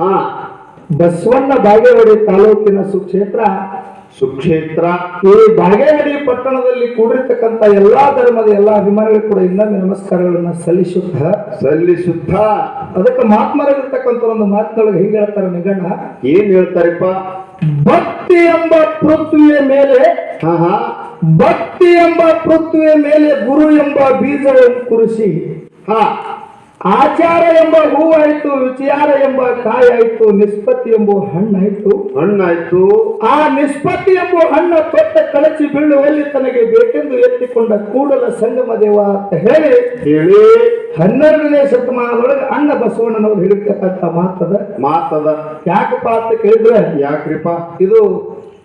ಹಾ. ಬಸವಣ್ಣ ಬಾಗೇವಾಡಿ ತಾಲೂಕಿನ ಸುಕ್ಷೇತ್ರ ಸುಕ್ಷೇತ್ರ. ಈ ಬಾಗೇವಾಡಿ ಪಟ್ಟಣದಲ್ಲಿ ಕೂಡಿರ್ತಕ್ಕಂಥ ಎಲ್ಲಾ ಧರ್ಮದ ಎಲ್ಲಾ ಅಭಿಮಾನಿಗಳು ಕೂಡ ಇನ್ನೊಮ್ಮೆ ನಮಸ್ಕಾರಗಳನ್ನ ಸಲ್ಲಿಸುತ್ತ. ಸಲ್ಲಿಸುತ್ತ. ಅದಕ್ಕೆ ಮಾತ್ಮರಾಗಿರ್ತಕ್ಕಂಥ ಒಂದು ಮಾತಿನೊಳಗೆ ಹೀಗೆ ಹೇಳ್ತಾರೆ ನಿಗಣ್ಣ ಏನ್ ಹೇಳ್ತಾರಪ್ಪ? ಭಕ್ತಿ ಎಂಬ ಪೃಥ್ವಿಯ ಮೇಲೆ ಹಾ ಹಾ. ಭಕ್ತಿ ಎಂಬ ಪೃಥ್ವಿಯ ಮೇಲೆ ಗುರು ಎಂಬ ಬೀಜವನ್ನು ಕುರಿಸಿ ಹಾ. ಆಚಾರ ಎಂಬ ಹೂವಾಯಿತು ವಿಚಾರ ಎಂಬ ಕಾಯಾಯಿತು ನಿಷ್ಪತ್ತಿ ಎಂಬ ಹಣ್ಣಾಯಿತು ಹಣ್ಣಾಯ್ತು. ಆ ನಿಷ್ಪತ್ತಿ ಎಂಬ ಹಣ್ಣ ತೊಟ್ಟ ಕಳಚಿ ಬೀಳುವಲ್ಲಿ ತನಗೆ ಬೇಕೆಂದು ಎತ್ತಿಕೊಂಡ ಕೂಡಲ ಸಂಗಮ ದೇವ ಅಂತ ಹೇಳಿ ಹೇಳಿ. ಹನ್ನೆರಡನೇ ಶತಮಾನದೊಳಗೆ ಅಣ್ಣ ಬಸವಣ್ಣನವರು ಹೇಳಿರ್ತಕ್ಕಂಥ ಮಾತದ. ಮಾತದ. ಯಾಕಪ್ಪ ಅಂತ ಕೇಳಿದ್ರೆ ಯಾಕ್ರಿಪ ಇದು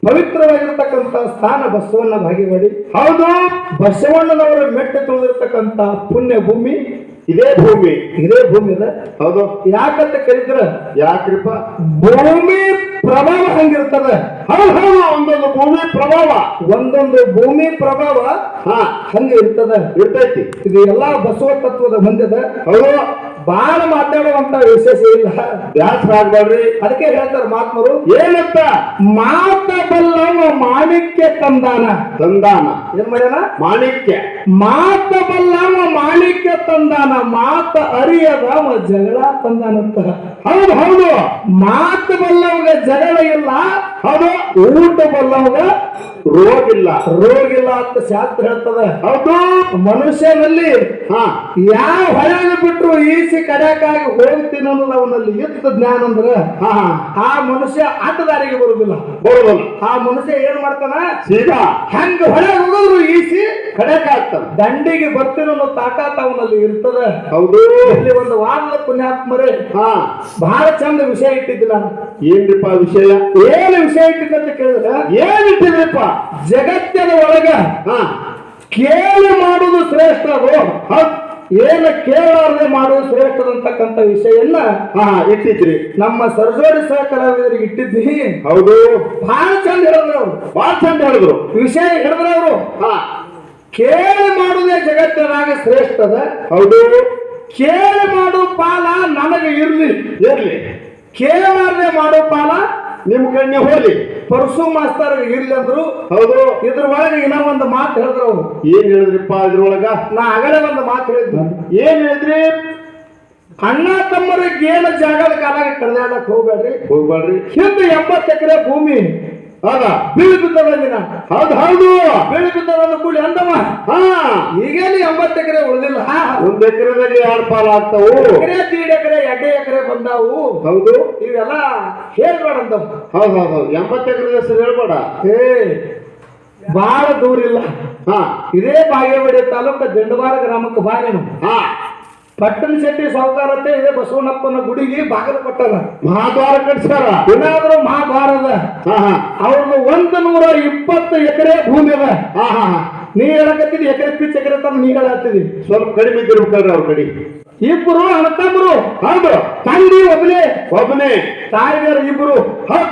ಪವಿತ್ರವಾಗಿರ್ತಕ್ಕಂಥ ಸ್ಥಾನ ಬಸವಣ್ಣ ಭಾಗಿವಾಡಿ. ಹೌದು. ಬಸವಣ್ಣನವರ ಮೆಟ್ಟ ತುಳಿದಿರ್ತಕ್ಕಂಥ ಪುಣ್ಯ ಭೂಮಿ ಇದೇ ಭೂಮಿ. ಇದೇ ಭೂಮಿ ಅದ ಹೌದು. ಯಾಕಂತ ಕರೀತಾರೆ ಯಾಕ್ರಿಪ್ಪ ಭೂಮಿ ಪ್ರಭಾವ ಹಂಗಿರ್ತದ? ಹೌದು ಹೌದು ಒಂದೊಂದು ಭೂಮಿ ಪ್ರಭಾವ. ಒಂದೊಂದು ಭೂಮಿ ಪ್ರಭಾವ ಹಾ. ಹಂಗ ಇರ್ತದ? ಇರ್ತೈತಿ. ಇದು ಎಲ್ಲಾ ಬಸವ ತತ್ವದ ಮಂದಿದ ಹೌದು. ಬಹಳ ಮಾತಾಡುವಂತ ವಿಶೇಷ ಇಲ್ಲ. ಬ್ಯಾಸ್ರ ಅದಕ್ಕೆ ಹೇಳ್ತಾರೆ ಮಾತ್ಮರು ಏನಂತ? ಮಾತ ಬಲ್ಲವ ಮಾಣಿಕ್ಯ ತಂದಾನ. ತಂದಾನ. ಏನ್ ಮಾಡ್ಯಾನ? ಮಾಣಿಕ್ಯ. ಮಾತ ಬಲ್ಲವ ಮಾಣಿಕ್ಯ ತಂದಾನ. ಮಾತ ಅರಿಯದ ಜಗಳ ತಂದಾನಂತ. ಹೌದು ಹೌದು. ಮಾತ ಬಲ್ಲವಗ ಜಗಳ ಇಲ್ಲ. ಹೌದು. ಊಟ ಬಲ್ಲವಗ ರೋಗ ಇಲ್ಲ ರೋಗ ಇಲ್ಲ ಅಂತ ಶಾಸ್ತ್ರ ಹೇಳ್ತದ. ಹೌದು. ಮನುಷ್ಯನಲ್ಲಿ ಹಾ. ಯಾವ ಹೊರಗೆ ಬಿಟ್ರು ಈಸಿ ಕಡ್ಯಾಕಾಗಿ ಹೋಗ್ತೀನಿ ಅನ್ನೋದು ಅವನಲ್ಲಿ ಇತ್ತ ಜ್ಞಾನ ಅಂದ್ರ ಹಾ ಆ ಮನುಷ್ಯ ಆಟದಾರಿಗೆ ಬರುದಿಲ್ಲ ಬರುದಿಲ್ಲ ಆ ಮನುಷ್ಯ ಏನ್ ಮಾಡ್ತಾನ? ಸೀದಾ. ಹಂಗ ಹೊರಗೆ ಹೋಗೋದ್ರು ಈಸಿ. ಕಡೆಕ ಆಗ್ತಾನ ದಂಡಿಗೆ ಬರ್ತೀನಿ ಅನ್ನೋ ತಾಕಾತ ಅವನಲ್ಲಿ ಇರ್ತದ. ಹೌದು. ಇಲ್ಲಿ ಒಂದು ವಾರದ ಪುಣ್ಯಾತ್ಮರೇ. ಹಾ. ಬಹಳ ಚಂದ ವಿಷಯ ಇಟ್ಟಿದ್ದಿಲ್ಲ ಏನ್ರಿಪ್ಪ ವಿಷಯ? ಏನು ವಿಷಯ ಇಟ್ಟಿದ್ದಂತ ಕೇಳಿದ್ರೆ ಕೇಳಿದ್ರೆ ಏನಿಟ್ಟಿದ್ರಿಪ್ಪ ಜಗತ್ತಿನ ಒಳಗ ಹಾ. ಕೇಳಿ ಮಾಡುವುದು ಶ್ರೇಷ್ಠ ಅದು. ಏನ ಕೇಳಾರದೆ ಮಾಡುವುದು ಶ್ರೇಷ್ಠದಂತಕ್ಕಂಥ ವಿಷಯನ್ನ ಹಾ ಇಟ್ಟಿದ್ರಿ ನಮ್ಮ ಸರ್ಜೋಡಿ ಸಹ ಕಲಾವಿದರಿಗೆ ಇಟ್ಟಿದ್ವಿ ಹೌದು. ಬಹಳ ಚಂದ ಹೇಳಿದ್ರು ಬಹಳ ಚಂದ ಹೇಳಿದ್ರು. ವಿಷಯ ಹೇಳಿದ್ರೆ ಅವರು. ಹಾ. ಕೇಳಿ ಮಾಡುವುದೇ ಜಗತ್ತಿನಾಗ ಶ್ರೇಷ್ಠದ ಹೌದು. ಕೇಳಿ ಮಾಡೋ ಪಾಲ ನನಗೆ ಇರ್ಲಿ. ಇರ್ಲಿ. ಕೇಳಾರದೆ ಮಾಡೋ ಪಾಲ ನಿಮ್ ಕಣ್ಣೆ ಹೋಲಿ ಪರಶು ಮಾಸ್ತರ್ ಇರ್ಲಿ ಅಂದ್ರು ಹೌದು. ಇದ್ರ ಒಳಗೆ ಇನ್ನೂ ಒಂದು ಮಾತು ಹೇಳಿದ್ರು ಅವ್ರು. ಏನ್ ಹೇಳಿದ್ರಿಪ್ಪ ಇದ್ರೊಳಗ? ನಾ ಆಗಲೇ ಒಂದು ಮಾತು ಹೇಳಿದ್ನು ಏನ್ ಹೇಳಿದ್ರಿ? ಅಣ್ಣ ತಮ್ಮರಿಗೆ ಏನು ಜಾಗದ ಕಾಲಾಗ ಕಡ್ದಾಡಕ್ ಹೋಗ್ಬೇಡ್ರಿ? ಹೋಗ್ಬೇಡ್ರಿ. ಹಿಂದೆ ಎಂಬತ್ತು ಎಕರೆ ಭೂಮಿ ಹೌದಾ? ಬೀಳಿ ಬಿದ್ದದ ದಿನ ಹೌದು ಹೌದು. ಬೀಳು ಬಿದ್ದದ ಕೂಡಿ ಅಂದವ. ಹಾ. ಈಗೇನು ಎಂಬತ್ತು ಎಕರೆ ಉಳಿದಿಲ್ಲ. ಒಂದ್ ಎಕರೆದಲ್ಲಿ ಎರಡು ಪಾಲ ಆಗ್ತಾವು. ಎಕರೆ ತೀಡ್ ಎಕರೆ ಎರಡೇ ಎಕರೆ ಬಂದಾವು. ಹೌದು. ಇವೆಲ್ಲ ಹೇಳ್ಬೇಡಂದವ ಹೌದು ಹೌದು ಹೌದು. ಎಂಬತ್ತು ಎಕರೆ ಹೆಸರು ಹೇಳ್ಬೇಡ. ಏ ಬಹಳ ದೂರ ಇಲ್ಲ ಹಾ. ಇದೇ ಬಾಗೇವಾಡಿ ತಾಲೂಕ ದಂಡವಾರ ಗ್ರಾಮಕ್ಕೆ ಬಾಗೇನು ಹಾ. ಪಟ್ಟಣ ಶೆಟ್ಟಿ ಸಾವುಕಾರತೆ ಬಸವನಪ್ಪನ ಬಸವಣ್ಣಪ್ಪನ ಗುಡಿಗೆ ಬಾಗಿಲು ಕೊಟ್ಟಾರ ಮಹಾದ್ವಾರ ಕಟ್ಸ್ಯಾರ? ಏನಾದ್ರೂ ಹಾ ಅವ್ರದ್ದು ಒಂದ್ ನೂರ ಇಪ್ಪತ್ತು ಎಕರೆ ಭೂಮಿ ಅದ. ಹಾ ಹಾ ಹಾ. ನೀ ಹೇಳಕತ್ತಿದ್ ಎಕರೆ ಪಿಚ್ ಎಕರೆ ತಂದು ನೀ ಹೇಳತ್ತಿದಿ ಸ್ವಲ್ಪ ಕಡಿಮೆ ಇದ್ದಿರ್ಬೇಕಲ್ರಿ ಅವ್ರ ಕಡೆ. ಇಬ್ರು ಅಣ್ಣತಮ್ಮರು ಹೌದು. ತಂದಿ ಒಬ್ಬನೇ ಒಬ್ಬನೇ ತಾಯಿಗಾರ ಇಬ್ರು. ಹೌದ್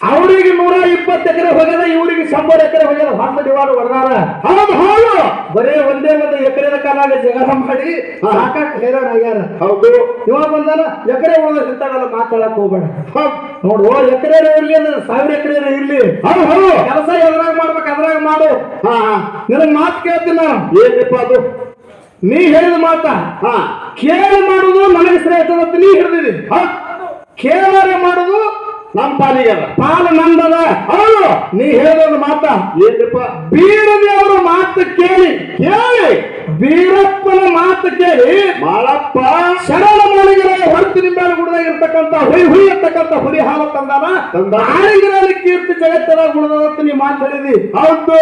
ಅವರಿಗೆ ನೂರ ಇಪ್ಪತ್ತು ಎಕರೆ ಹೋಗ್ಯದ ಇವರಿಗೆ ಶಂಬರ್ ಎಕರೆ ಹೋಗ್ಯದ ಹೊಂದ ದಿವಾಳು ಹೊಡೆದಾರ. ಹೌದು ಹೌದು. ಬರೇ ಒಂದೇ ಒಂದು ಎಕರೆ ಕಾಲಾಗ ಜಗಳ ಮಾಡಿ ಸಾಕಾಕ್ ಹೈರಾಣ ಆಗ್ಯಾರ. ಹೌದು. ಇವ ಬಂದಾನ ಎಕರೆ ಉಳಿದ ಇಂಥವೆಲ್ಲ ಮಾತಾಡಕ್ ಹೋಗ್ಬೇಡ. ನೋಡು ಎಕರೆ ಇರ್ಲಿ ಅಂದ್ರೆ ಸಾವಿರ ಎಕರೆ ಇರ್ಲಿ. ಹೌದು ಹೌದು. ಕೆಲಸ ಎದ್ರಾಗ ಮಾಡ್ಬೇಕು ಅದ್ರಾಗ ಮಾಡು. ಹಾ ಮಾತ್ ನಿನಗ್ ಮಾತು ಕೇಳ್ತೀನಿ ನಾನು. ಏನ್ರಿಪ್ಪ ಅದು? ನೀ ಹೇಳಿದ ಮಾತ. ಹಾ. ಕೇಳಿ ಮಾಡುದು ನನಗೆ ಶ್ರೇಷ್ಠ ಅಂತ ನೀ ಹೇಳಿದಿರಿ ಕೇಳಿ ಕೇಳಾರೆ ಮಾಡುದು ನಮ್ ಪಾಲಿಗದ ಪಾಲ ನಂದದ. ಹೌದು. ನೀ ಹೇಳಿದ ಮಾತ. ಏನ್ರಿಪ್ಪ? ಅವರ ಮಾತು ಕೇಳಿ. ಕೇಳಿ ಬೀರಪ್ಪನ ಮಾತು ಕೇಳಿ. ಮಾಳಪ್ಪ. ಶರಣ ಮಣಿಗರ ಹೊರತು ನಿಂಬೆಲ್ಲ ಗುಡದಾಗ ಇರ್ತಕ್ಕಂತ ಹುಯಿ ಹುಯಿ ಇರ್ತಕ್ಕಂಥ ಹುರಿ ಹಾಲ ತಂದಾನ ಕೀರ್ತಿ ಜಗತ್ತದ ಗುಣದಂತ ನೀ ಮಾತಾಡಿದಿ ಹೌದು.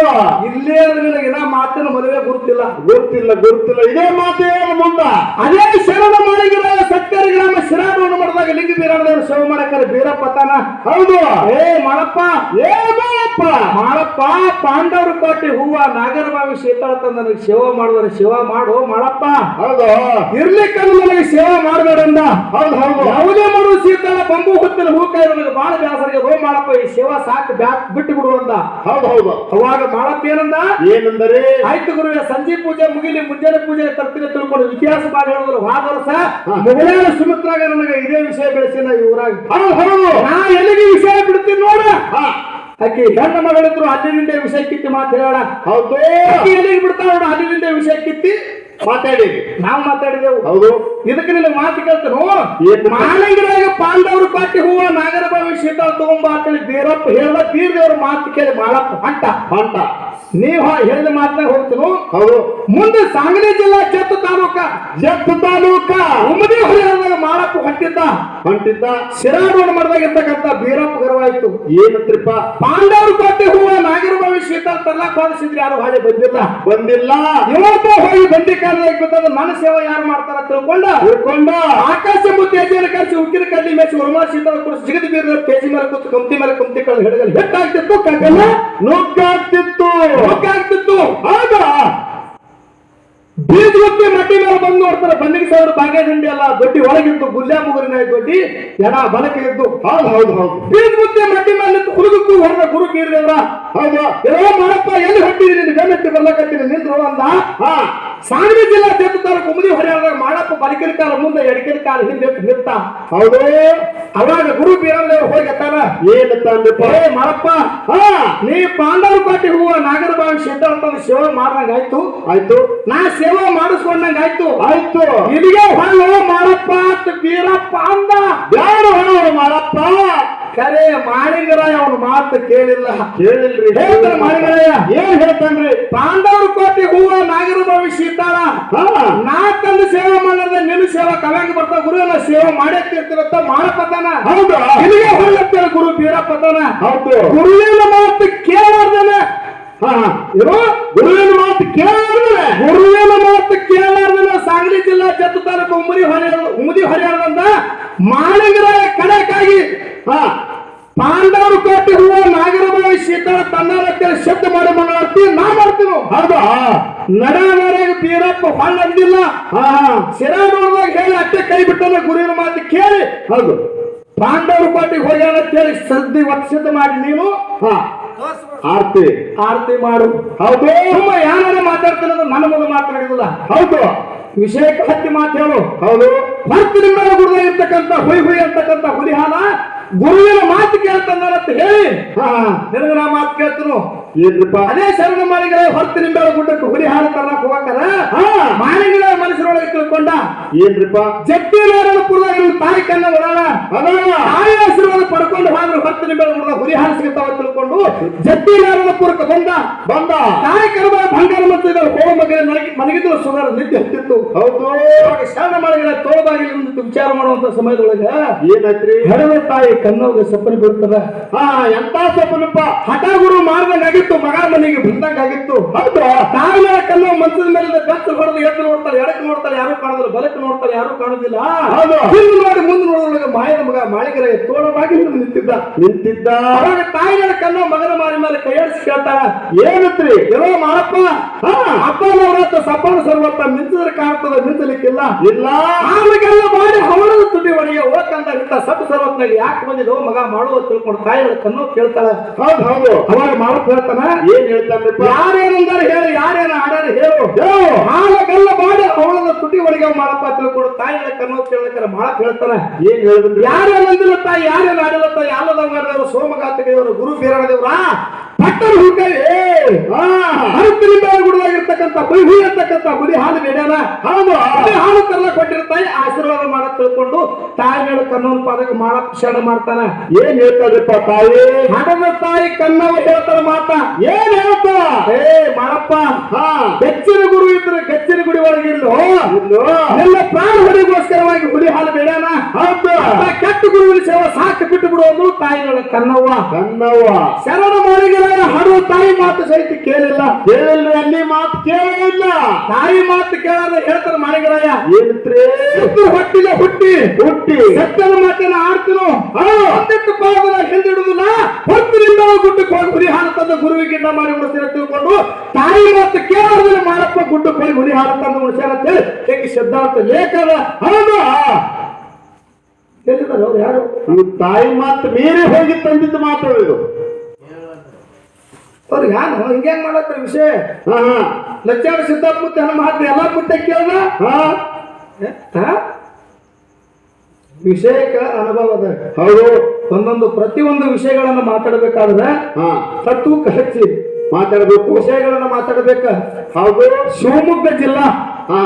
ಇಲ್ಲೇ ನಿನಗೆ ಮಾತಿನ ಮದುವೆ ಗುರುತಿಲ್ಲ. ಗುರುತಿಲ್ಲ ಗುರುತಿಲ್ಲ. ಇದೇ ಮಾತೇ ಮುಂದ. ಅದೇ ಶರಣ ಮಣಿಗರ ಸತ್ಯರಿ ಗ್ರಾಮ ಶಿರಾಡೋಣ ಮಾಡಿದಾಗ ಲಿಂಗ ಬೀರ ಸೇವ್ ಮಾಡಕ್ಕಾರೆ ಬೀರಪ್ಪ ತಾನ? ಹೌದು. ಏ ಮಾಡಪ್ಪ ಏ ಮಾಳಪ್ಪ ಮಾಡಪ್ಪ ಪಾಂಡವರು ಕೋಟೆ ಹೂವ ನಾಗರಬಾವಿ ಶೀತಳ ತಂದ ನನಗೆ ಸೇವಾ ಮಾಡಿದ್ರೆ ಸೇವಾ ಮಾಡು ಮಾಡಪ್ಪ. ಹೌದು. ಇರ್ಲಿಕ್ಕಂದ್ರೆ ನನಗೆ ಸೇವಾ ಮಾಡಬೇಡಂದ. ಹೌದು ಹೌದು. ಯಾವುದೇ ಮಾಡು ಶೀತಳ ಬಂಬು ಹೊತ್ತಿನ ಹೊತ್ತಿನ ಕೈ ನನಗೆ ಬಾಳ ಬ್ಯಾಸರಿಗೆ ಹೋ ಮಾಡಪ್ಪ ಈ ಸೇವಾ ಸಾಕು ಬ್ಯಾಕ್ ಬಿಟ್ಟು ಬಿಡು ಅಂದ. ಹೌದು ಹೌದು. ಅವಾಗ ಮಾಡಪ್ಪ ಏನಂದ? ಏನಂದರೆ? ಆಯ್ತು ಗುರುವೆ ಸಂಜೆ ಪೂಜೆ ಮುಗಿಲಿ ಮುಂಜಾನೆ ಪೂಜೆ ತರ್ತೀನಿ ತಿಳ್ಕೊಂಡು ಇತಿಹಾಸ ಮಾಡಿ ಹೇಳಿದ್ರು ಹೋದ ವರ್ಷ ಮುಗಳೇನ ಸುಮಿತ್ರಾಗ ನನಗೆ ಇದೇ ವಿಷಯ ಬೆಳೆಸಿನ ಇವರಾಗಿ ಹೌದು ಹೌದು. ನಾ ಎಲ್ಲಿಗೆ ವಿಷಯ ಬಿಡ್ತೀನಿ ನೋಡ. ಹಾ. ಆಕಿ ಹೆಣ್ಣ ಮಗಳಿದ್ರು ಅಲ್ಲಿನಿಂದ ವಿಷಯ ಕಿತ್ತಿ ಮಾತು ಹೇಳ ಹೌದು. ಎಲ್ಲಿಗೆ ಬಿಡ್ತಾಳ ನೋಡ ಅಲ್ಲಿನಿಂದ ವಿಷಯ ಕಿತ್ತಿ ಮಾತಾಡಿ ನಾವು ಮಾತಾಡಿದೆವು. ಹೌದು. ಇದಕ್ಕೆ ನಿನಗೆ ಮಾತು ಕೇಳ್ತಾರೆ? ಮಾನಂಗಿರಾಗ ಪಾಂಡವರು ಪಾಟಿ ಹೂವ ನಾಗರ ಭವಿಷ್ಯ ತಗೊಂಬ ಅಂತೇಳಿ ಬೀರಪ್ಪ ಹೇಳ ಬೀರ್ದೇವ್ರ ಮಾತು ಕೇಳಿ ಮಾಡಪ್ಪ ಹಂಟ. ಹೊಂಟ. ನೀವ್ ಹೇಳಿದ ಮಾತನಾಗ ಹೋಗ್ತೀನಿ? ಹೌದು. ಮುಂದೆ ಸಾಂಗ್ಲಿ ಜಿಲ್ಲಾ ಜತ್ತು ತಾಲೂಕ ಜತ್ತು ತಾಲೂಕ ಉಮ್ಮದಿ ಮಾಡಪ್ಪ ಹೊಂಟಿದ್ದ. ಹೊಂಟಿದ್ದ. ಶಿರಾಡೋಣ ಮಾಡಿದಾಗ ಇರ್ತಕ್ಕಂಥ ಬೀರಪ್ಪ ಗರ್ವಾಯ್ತು. ಏನಂತ್ರಿಪ್ಪ ಪಾಂಡವರು ಕೋಟೆ ಹೂವ ನಾಗರ ಭವಿಷ್ಯ ತರ್ಲಾಕ್ ಹೋಲಿಸಿದ್ರೆ ಯಾರು ಹಾಗೆ ಬಂದಿಲ್ಲ. ಬಂದಿಲ್ಲ. ಇವತ್ತು ಹೋಗಿ ಬಂದಿ ಕಾಲದಾಗ ಬಿದ್ದದ ನನ್ನ ಸೇವೆ ಯಾರು ಮಾಡ್ತಾರ ತಿಳ್ಕೊಂಡ? ತಿಳ್ಕೊಂಡ. ಆಕಾಶ ಮುತ್ತಿ ಹೆಜ್ಜೆನ ಕರೆಸಿ ಉಕ್ಕಿನ ಕಡ್ಲಿ ಮೇಸಿ ಉರ್ಮಾ ಸೀತಾ ಕುಡಿಸಿ ಜಿಗದ ಬೀರ ತೇಜಿ ಮೇಲೆ ಕೂತು ಕಂಪ್ತಿ ಮೇಲೆ ಕಂಪ್ತಿ ಕಳೆದು ಹಿಡಿದಲ್ಲಿ ಹೆಟ್ಟಾಗ್ತಿತ್ತು ಕಗ್ಗಲ್ಲ ನುಗ್ಗಾಗ್ತಿತ್ತು. ಆಗ್ತಿತ್ತು ಆಗ ಬೀಜ ಗೊತ್ತಿ ಮಟ್ಟಿ ಮೇಲೆ ಬಂದು ನೋಡ್ತಾರೆ ಬಂದಿಗೆ ಸಾವಿರ ಬಾಗೇದಂಡಿ ಅಲ್ಲ ದೊಡ್ಡಿ ಒಳಗಿದ್ದು ಗುಲ್ಯಾ ಮುಗುರಿನ ದೊಡ್ಡಿ ಎಡ ಬಲಕ್ಕೆ ಇದ್ದು ಹೌದು ಹೌದು ಹೌದು ಬೀಜ ಗೊತ್ತಿ ಮಟ್ಟಿ ಮೇಲೆ ನಿಂತು ಹುಡುಗಕ್ಕೂ ಹೊಡೆದ ಗುರು ಬೀರದೇವ್ರ ಹೌದು. ಏ ಮಾಡಪ್ಪ ಎಲ್ಲಿ ಹೊಟ್ಟಿರಿ ನಿನ್ನ ಬೆನ್ನತ್ತಿ ಬರ್ಲಕತ್ತೀನಿ ನಿಂದ್ರು ಅಂದ. ಹಾ. ಸಾಂಗ್ಲಿ ಜಿಲ್ಲಾ ದೇವತ ಕುಮುದಿ ಮುದಿ ಹೊಡೆಯಾದಾಗ ಮಾಡಪ್ಪ ಬಲಕಿನ ಕಾಲ ಮುಂದೆ ಎಡಕಿನ ಕಾಲ ಹಿಂದೆ ನಿಂತ. ಹೌದು. ಅವಾಗ ಗುರು ಬೀರದೇವ್ರ ಹೋಗಿ ಎತ್ತಾನ? ಏನ್ ಅಂದ್ರಪ್ಪ ಏ ಮಾಡಪ್ಪ ಹಾ. ನೀ ಪಾಂಡವ ಪಾಟಿ ಹೂವ ನಾಗರ ಬಾವಿ ಶೆಟ್ಟ ಅಂತ ಸೇವೆ ಮಾಡ್ದಂಗ ಆಯ್ತು. ಆಯ್ತು. ನಾ ಸೇವೆ ಮಾಡಿಸ್ಕೊಂಡಂಗ ಆಯ್ತು. ಆಯ್ತು ಇಲ್ಲಿಗೆ ಹೊಳ್ಳು ಮಾಡಪ್ಪ ಅಂತ ಬೀರಪ್ಪ ಅಂದ. ಯಾರು ಹೇಳೋರು ಮಾಡಪ್ಪ? ಕರೆ ಮಾಳಿಂಗರಾಯ ಅವನ ಮಾತು ಕೇಳಿಲ್ಲ. ಹೇಳಿಲ್ರಿ ಹೇಳ್ತಾರೆ ಮಾಳಿಂಗರಾಯ ಏನ್ ಹೇಳ್ತಾನ್ರಿ? ಪಾಂಡವರ ಕೋಟಿ ಹೂವ ನಾಗರ ಭವಿಷ್ಯ ಇದ್ದಾರ ಹಾ. ನಾ ತಂದು ಸೇವೆ ಮಾಡಿದ್ರೆ ನಿನ್ನ ಸೇವೆ ಕವ್ಯಾಂಗ ಬರ್ತಾ ಗುರು ನಾ ಸೇವೆ ಮಾಡಕ್ಕಿರ್ತಿರತ್ತ ಮಾಡಪ್ಪತ್ತಾನ ಹೌದು? ಇಲ್ಲಿಗೆ ಹೊಳ್ಳತ್ತೇಳ ಗುರು ಬೀರಪ್ಪತ್ತಾನ ಹೌದು. ಗುರುವಿನ ಮಾತು ಕೇಳಾರ್ದನ. ಹಾ ಇರೋ ಗುರುವಿನ ಮಾತು ಕೇಳಿದ್ರೆ ಗುರುವಿನ ಮಾತು ಕೇಳಾರ್ದನ ಸಾಂಗ್ಲಿ ಜಿಲ್ಲಾ ಜತ್ತು ತಾಲೂಕು ಉಮರಿ ಉಮುದಿ ಉಮದಿ ಹರಿಯಾಣದಿಂದ ಮಾಳಿಂಗರಾಯ ಕಡೆಕಾಗಿ ಹಾ ಪಾಂಡವರು ಕೋಟೆ ಹೂವ ನಾಗರಬಾವಿ ಶೀತಳ ತನ್ನಾರತ್ತೇಳಿ ಶಬ್ದ ಮಾಡಿ ಮಂಗಳಾರತಿ ನಾ ಮಾಡ್ತೀವಿ ಹೌದು. ನಡವರೆಗೆ ಬೀರಪ್ಪ ಹೊಳ್ಳ ಅಂದಿಲ್ಲ ಹಾ. ಶಿರ ನೋಡಿದಾಗ ಹೇಳಿ ಅಷ್ಟೇ ಕೈ ಬಿಟ್ಟಲ್ಲ ಗುರುವಿನ ಮಾತು ಕೇಳಿ. ಹೌದು. ಪಾಂಡವರು ಕೋಟೆಗೆ ಹೋಗ್ಯಾನ ಕೇಳಿ ಸದ್ದಿ ಒತ್ತಿಸಿದ್ದ ಮಾಡಿ ನೀನು. ಹಾ. ಆರ್ತಿ ಆರತಿ ಮಾಡು. ಹೌದು. ತುಂಬ ಯಾರ ಮಾತಾಡ್ತಾನೆ ನನ್ನ ಮುಂದೆ ಮಾತನಾಡಿದಿಲ್ಲ ಹೌದು. ವಿಷಯಕ್ಕೆ ಹತ್ತಿ ಮಾತಾಡು ಹೌದು. ಮತ್ತೆ ನಿಮ್ಮ ಗುರುದಾಗ ಇರ್ತಕ್ಕಂಥ ಹುಯಿ ಹುಯಿ ಅಂತಕ್ಕಂಥ ಹುಲಿ ಹಾಲ ಗುರುವಿನ ಮಾತು ಕೇಳ್ತಾನಂತ ಹೇಳಿ. ಹಾ ನಿನಗೆ ನಾ ಮಾತು ಕೇಳ್ತನು? ಅದೇ ಶರಣ ಮಾಲಿಗಳ ಹೊರತು ನಿಂಬೆ ಗುಡ್ಡಕ್ಕೆ ಹುಲಿ ಹಾಲು ತರಕ್ ಹೋಗಾಕರ ಹಾ. ಮಾಲಿಗಳ ಮನಸ್ಸಿನೊಳಗೆ ತಿಳ್ಕೊಂಡ. ಏನ್ರಿಪ್ಪ ಜಟ್ಟಿ ನಾರಾಯಣಪುರದಾಗ ತಾಯಿ ತಾಯಿ ಆಶೀರ್ವಾದ ಪಡ್ಕೊಂಡು ಹೋದ್ರೆ ಹೊರತು ನಿಂಬೆ ಗುಡ್ಡ ಗುರಿ ಹಾಲು ಸಿಗುತ್ತಾವ ತಿಳ್ಕೊಂಡು ಜಟ್ಟಿ ನಾರಾಯಣಪುರಕ್ಕೆ ಬಂದ. ಬಂದ. ತಾಯಿ ಕರ್ಮ ಬಂಗಾರ ಮತ್ತು ಇದರ ಹೋಮ ಮಗನ ಮನಗಿದ್ರು ಸುಧಾರ ನಿದ್ದೆ ಹತ್ತಿತ್ತು. ಹೌದು. ಸ್ನಾನ ಮಾಲಿಗಳ ತೋಳದಾಗಿ ವಿಚಾರ ಮಾಡುವಂತ ಸಮಯದೊಳಗ ಏನಾಯ್ತ್ರಿ? ಹೆಡವ ತಾಯಿ ಕನ್ನೋಗ ಸಪ್ಪನೆ ಬೀಳ್ತದ. ಹಾ ಎಂತ ಸಪ್ಪನಪ್ಪ? ಹಠ ಗುರು ಮಾಡ್ದಂಗಾಗಿತ್ತು ಮಗ ಮನೆಗೆ ಬಂದಂಗಾಗಿತ್ತು. ಹೌದು? ತಾಯಿ ಮೇಲೆ ಕನ್ನೋ ಮನಸ್ಸಿನ ಮೇಲೆ ಬೆತ್ತು ಹೊಡೆದು ಎದ್ದು ನೋಡ್ತಾರೆ ಎಡಕ್ಕೆ ನೋಡ್ತಾರೆ ಯಾರು ಕಾಣೋದಿಲ್ಲ ಬಲಕ್ಕೆ ನೋಡ್ತಾರೆ ಯಾರು ಕಾಣೋದಿಲ್ಲ. ಹೌದು. ನೋಡಿ ಮುಂದೆ ನೋಡುವಾಗ ಮಾಯನ ಮಗ ಮಾಳಿಗರ ತೋಳವಾಗಿ ನಿಂತಿದ್ದ. ನಿಂತಿದ್ದ. ಅವಾಗ ತಾಯಿ ಮೇಲೆ ಕನ್ನೋ ಮಗನ ಮಾರಿ ಮೇಲೆ ಕೈಯಾಡಿಸಿ ಕೇಳ್ತಾರ ಏನತ್ರಿ? ಎಲ್ಲೋ ಮಾಡಪ್ಪ? ಅಪ್ಪ ನೋಡತ್ತ ಸಪ್ಪನ ಸರ್ವತ್ತ ಮಿಂಚಿದ್ರೆ ಕಾಣ್ತದ ಮಿಂಚಲಿಕ್ಕಿಲ್ಲ. ಇಲ್ಲ. ಅವ್ರಿಗೆಲ್ಲ ಮಾಡಿ ಹವಳದ ತುಟಿ ಒಡೆಯ ಹೋಗಂತ ಇಂತ ಸತ್ತು ಸರ್ವತ್ನಾಗ ಯಾಕೆ ಬಂದಿದೋ ಮಗ ಮಾಡುವ ತಿಳ್ಕೊಂಡು ತಾಯಿಗಳ ಕನ್ನೋ ಕೇಳ್ತಾಳ. ಹೌದು ಹೌದು. ಅವಾಗ ಮಾಡಪ್ಪ ಹೇಳ್ತಾನ? ಏನ್ ಹೇಳ್ತಾನೆ ಯಾರೇನಂದಾರ ಹೇಳಿ ಯಾರೇನ ಆಡಾರ ಹೇಳು. ಹಾಲಗೆಲ್ಲ ಮಾಡಿ ಅವಳದ ತುಟಿ ಒಡೆಯ ಮಾಡಪ್ಪ ತಿಳ್ಕೊಂಡು ತಾಯಿಗಳ ಕನ್ನೋ ಕೇಳಕ್ಕಾರ ಮಾಡಪ್ಪ ಹೇಳ್ತಾನ ಏನ್ ಹೇಳಿದ್ರಿ ಯಾರೇನಂದಿಲ್ಲ ತಾಯಿ ಯಾರೇನ ಆಡಿಲ್ಲ ತಾಯಿ ಯಾಲದವ್ರು ಸೋಮಗಾತಿಗೆಯವರು ಗುರು ಬೀರಣದೇವ್ರ ಪಟ್ಟರು ಹುಡುಕಿ ಹಾ ಹರತ್ತಿನ ಮೇಲೆ ಗುಡದಾಗಿರ್ತಕ್ಕಂಥ ಹುಯಿ ಹುಯಿ ಅಂತಕ್ಕಂಥ ಹುಲಿ ಬೇಡ್ಯಾನ ಹೌದು ಹುಲಿ ತರಲ ಕೊಟ್ಟಿರ್ತಾಯಿ ಆಶೀರ್ವಾದ ತಿಳ್ಕೊಂಡು ತಾಯಿ ಮೇಲೆ ಪದಕ್ಕೆ ಪಾದಕ್ಕೆ ಮಾಡಕ್ ಶರಣ ಮಾಡ್ತಾನ. ಏನ್ ಹೇಳ್ತದಪ್ಪ ತಾಯಿ? ಹಣದ ತಾಯಿ ಕನ್ನವ ಹೇಳ್ತಾರ ಮಾತ. ಏನ್ ಹೇಳ್ತಾ? ಏ ಮಾಡಪ್ಪ ಹಾ. ಹೆಚ್ಚಿನ ಗುರು ಇದ್ರೆ ಕೆಚ್ಚಿನ ಗುಡಿ ಒಳಗೆ ಇಲ್ಲೋ ಎಲ್ಲ ಪ್ರಾಣ ಹುಡಿಗೋಸ್ಕರವಾಗಿ ಹುಲಿ ಹಾಲು ಬೇಡಾನ ಹೌದು. ಕೆಟ್ಟ ಗುರುವಿನ ಸೇವೆ ಸಾಕು ಬಿಟ್ಟು ಬಿಡುವುದು ತಾಯಿಗಳ ಕನ್ನವ್ವ ಕನ್ನವ್ವ ಶರಣ ಮಾಳಿಗೆರ ಹಾಡುವ ತಾಯಿ ಮಾತು ಸಹಿತ ಕೇಳಿಲ್ಲ. ಕೇಳಿಲ್ಲ ಅಲ್ಲಿ ಮಾತು ಕೇಳಿಲ್ಲ ತಾಯಿ ಮಾತು ಕೇಳಾದ್ರೆ ಹೇಳ್ತಾರ ಮಾಳಿಗೆರಾಯ ಏನತ್ರಿ ಹೊಟ್ಟಿಲ್ಲ ಹೊಟ್ಟಿಲೆ ಹುಟ್ಟಿ ಹುಟ್ಟಿ. ಸತ್ತದ ಮಾತನ್ನ ಆಡ್ತನು ಅದಕ್ಕೆ ಪಾದನ ಹಿಂದಿಡುದಿಲ್ಲ ಹೊತ್ತಿನಿಂದ ಗುಡ್ಡಕ್ಕೆ ಹೋಗಿ ಹಾಲು ತಂದು ಗುರುವಿಗೆ ಗಿಡ್ಡ ಮಾಡಿ ಉಳಿಸಿ ತಿಳ್ಕೊಂಡು ತಾಯಿ ಮತ್ತು ಕೇಳ ಮಾಡಪ್ಪ ಗುಡ್ಡಕ್ಕೆ ಹೋಗಿ ಹುರಿ ತಂದು ಉಳಿಸ್ಯಾರ ಅಂತ ಹೇಳಿ ಹೇಗೆ ಸಿದ್ಧಾಂತ ಲೇಖನ ಹೌದು ಅವ್ರು ಯಾರು? ಈ ತಾಯಿ ಮಾತು ಮೀರಿ ಹೋಗಿ ತಂದಿದ್ದು ಮಾತು ಇದು. ಅವ್ರು ಯಾರು? ಹಿಂಗೆ ಮಾಡತ್ತ ಮಾಡತ್ರ ವಿಷಯ? ಹಾ ಹಾ. ಲಚ್ಚಾಡ ಸಿದ್ದಾಪುತ್ತ ಮಾತು ಎಲ್ಲ ಪುಟ್ಟ ಕೇಳ್ದ? ಹಾ. ಹಾ? ವಿಷಯಕ್ಕ ಅನುಭವ ಅದ ಹೌದು. ಒಂದೊಂದು ಪ್ರತಿಯೊಂದು ವಿಷಯಗಳನ್ನು ಮಾತಾಡಬೇಕಾದ್ರೆ ಹಾ. ಕಚ್ಚಿ ಮಾತಾಡಬೇಕು ಮಾತಾಡ್ಬೇಕು. ವಿಷಯಗಳನ್ನ ಮಾತಾಡಬೇಕ. ಹೌದು. ಶಿವಮೊಗ್ಗ ಜಿಲ್ಲಾ ಹಾ.